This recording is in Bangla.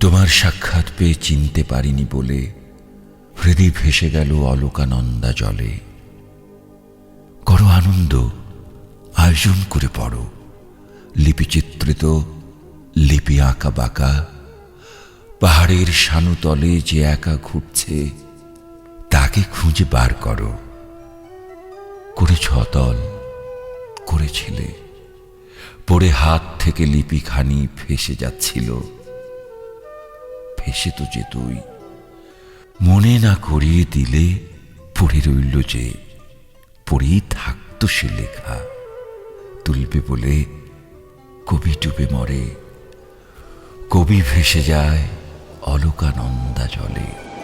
তোমার সাক্ষাৎ পেয়ে চিনতে পারিনি বলে হৃদয় ভেসে গেল অলোকানন্দা জলে। করো আনন্দ, আয়োজন করে পড়ো। লিপিচিত্রিত, লিপি আঁকা বাঁকা। পাহাড়ের সানুতলে যে একা ঘুরছে, তাকে খুঁজে বার করো। করেছ অতল, করেছিলে। পড়ে হাত থেকে লিপিখানি ফেসে যাচ্ছিল। ফেসে তো যে তুই মনে না করিয়ে দিলে পড়ে রইল যে, পড়েই থাকতো সে লেখা। তুলবে বলে কবি ডুবে মরে, কবি ভেসে যায় অলোকানন্দা জলে।